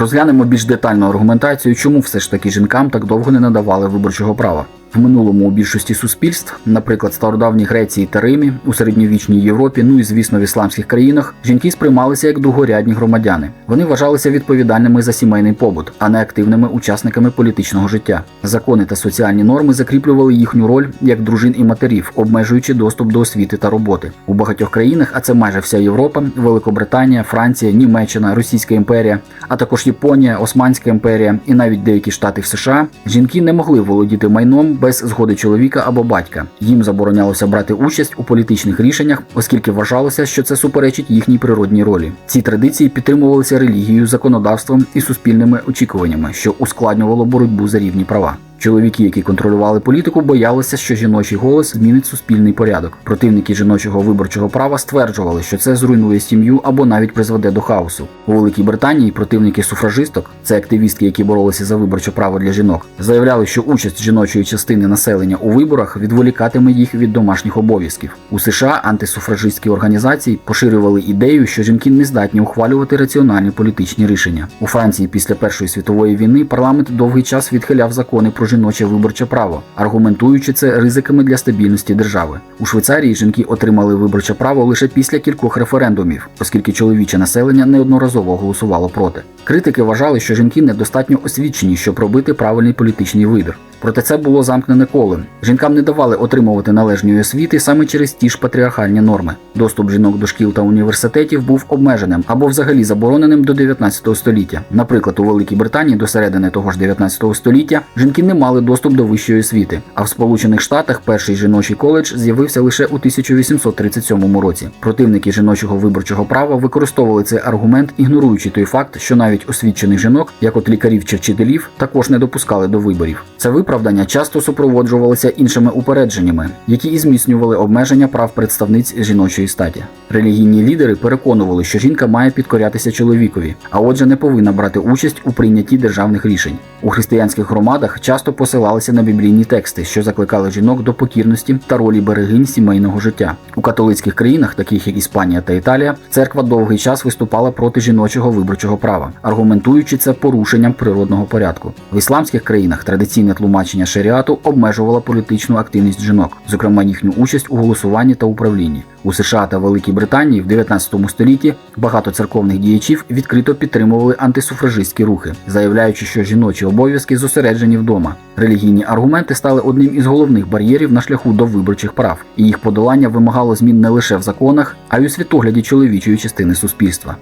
Розглянемо більш детальну аргументацію, чому все ж таки жінкам так довго не надавали виборчого права. В минулому у більшості суспільств, наприклад, стародавній Греції та Римі, у середньовічній Європі, ну і звісно в ісламських країнах, жінки сприймалися як другорядні громадяни. Вони вважалися відповідальними за сімейний побут, а не активними учасниками політичного життя. Закони та соціальні норми закріплювали їхню роль як дружин і матерів, обмежуючи доступ до освіти та роботи. У багатьох країнах, а це майже вся Європа, Великобританія, Франція, Німеччина, Російська імперія, а також Японія, Османська імперія і навіть деякі штати в США, жінки не могли володіти майном без згоди чоловіка або батька. Їм заборонялося брати участь у політичних рішеннях, оскільки вважалося, що це суперечить їхній природній ролі. Ці традиції підтримувалися релігією, законодавством і суспільними очікуваннями, що ускладнювало боротьбу за рівні права. Чоловіки, які контролювали політику, боялися, що жіночий голос змінить суспільний порядок. Противники жіночого виборчого права стверджували, що це зруйнує сім'ю або навіть призведе до хаосу. У Великій Британії противники суфражисток, це активістки, які боролися за виборче право для жінок, заявляли, що участь жіночої частини населення у виборах відволікатиме їх від домашніх обов'язків. У США антисуфражистські організації поширювали ідею, що жінки не здатні ухвалювати раціональні політичні рішення. У Франції після Першої світової війни парламент довгий час відхиляв закони про жіноче виборче право, аргументуючи це ризиками для стабільності держави. У Швейцарії жінки отримали виборче право лише після кількох референдумів, оскільки чоловіче населення неодноразово голосувало проти. Критики вважали, що жінки недостатньо освічені, щоб робити правильний політичний вибір. Проте це було замкнене коло. Жінкам не давали отримувати належної освіти саме через ті ж патріархальні норми. Доступ жінок до шкіл та університетів був обмеженим або взагалі забороненим до 19 століття. Наприклад, у Великій Британії до середини того ж 19 століття жінки не мали доступ до вищої освіти. А в Сполучених Штатах перший жіночий коледж з'явився лише у 1837 році. Противники жіночого виборчого права використовували цей аргумент, ігноруючи той факт, що навіть освічених жінок, як от лікарів чи вчителів, також не допускали до виборів. Це виправдання часто супроводжувалося іншими упередженнями, які і зміцнювали обмеження прав представниць жіночої статі. Релігійні лідери переконували, що жінка має підкорятися чоловікові, а отже, не повинна брати участь у прийнятті державних рішень. У християнських громадах часто посилалися на біблійні тексти, що закликали жінок до покірності та ролі берегинь сімейного життя. У католицьких країнах, таких як Іспанія та Італія, церква довгий час виступала проти жіночого виборчого права, аргументуючи це порушенням природного порядку. В ісламських країнах традиційне тлумачення шаріату обмежувало політичну активність жінок, зокрема їхню участь у голосуванні та управлінні. У США та Великій Британії в 19 столітті багато церковних діячів відкрито підтримували антисуфражистські рухи, заявляючи, що жіночі обов'язки зосереджені вдома. Релігійні аргументи стали одним із головних бар'єрів на шляху до виборчих прав, і їх подолання вимагало змін не лише в законах, а й у світогляді чоловічої частини суспільства.